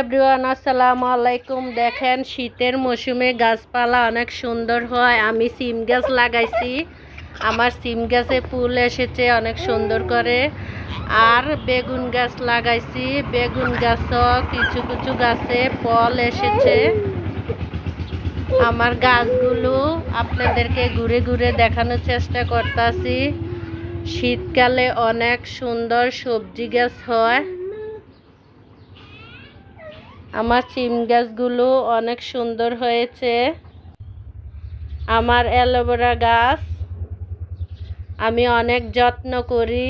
Everyone, আসসালামু আলাইকুম। দেখেন, শীতের মৌসুমে গাছপালা অনেক সুন্দর হয়। আমি সিম গাছ লাগাইছি। আমার সিম গাছে ফুল এসেছে অনেক সুন্দর করে। আর বেগুন গাছ লাগাইছি। বেগুন গাছও কিছু কিছু গাছে ফল এসেছে। আমার গাছগুলো আপনাদেরকে ঘুরে ঘুরে দেখানোর চেষ্টা করতেছি। শীতকালে অনেক সুন্দর সবজি গাছ হয়। আমার সিম গাছগুলো অনেক সুন্দর হয়েছে। আমার অ্যালোভেরা গাছ, আমি অনেক যত্ন করি।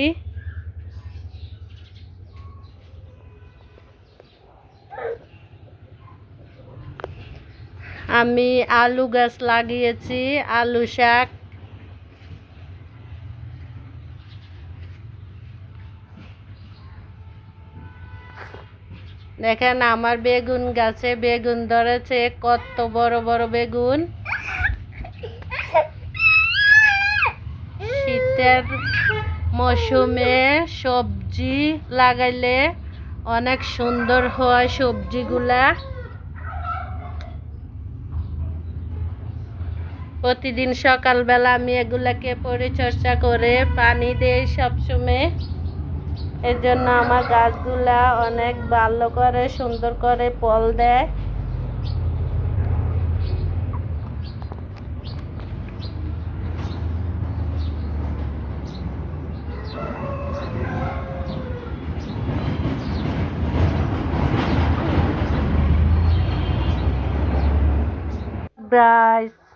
আমি আলু গাছ লাগিয়েছি, আলু শাক। দেখেন আমার বেগুন গাছে বেগুন ধরেছে, কত বড় বড় বেগুন। শীতের মৌসুমে সবজি লাগাইলে অনেক সুন্দর হয় সবজিগুলা। প্রতিদিন সকালবেলা আমি এগুলাকে পরিচর্যা করে পানি দেই সবসময়। এর জন্য আমার গাছগুলা অনেক ভালো করে, সুন্দর করে ফল দেয়।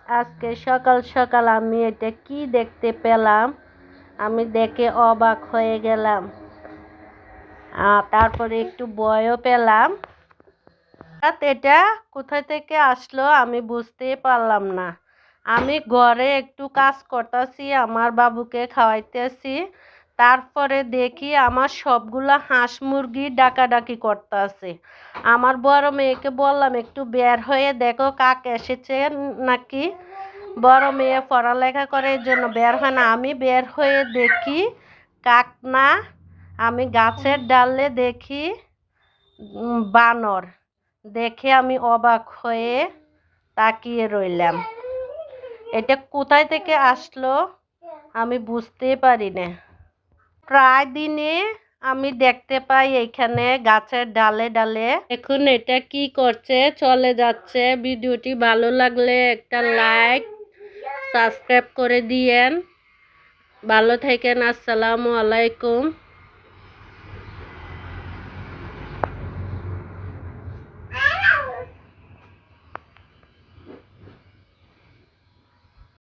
আজকে সকাল সকাল আমি এটা কি দেখতে পেলাম? আমি দেখে অবাক হয়ে গেলাম। তারপরে একটু বয়ও পেলাম। এটা কোথায় থেকে আসলো আমি বুঝতেই পারলাম না। আমি ঘরে একটু কাজ করতেছি, আমার বাবুকে খাওয়াইতেছি। তারপরে দেখি আমার সবগুলো হাঁস মুরগি ডাকাডাকি করতেছে। আমার বড় মেয়েকে বললাম, একটু বের হয়ে দেখো কাক এসেছে নাকি? বড় মেয়ে পড়ালেখা করে, এই জন্য বের হয় না। আমি বের হয়ে দেখি কাক না। আমি গাছের ডালে দেখি বানর। দেখে আমি অবাক হয়ে তাকিয়ে রইলাম। এটা কোথায় থেকে আসলো আমি বুঝতেই পারি না প্রায় দিনে আমি দেখতে পাই এখানে গাছের ডালে ডালে এখন এটা কি করছে, চলে যাচ্ছে। ভিডিওটি ভালো লাগলে একটা লাইক, সাবস্ক্রাইব করে দিয়েন। ভালো থাকেন, আসসালামু আলাইকুম।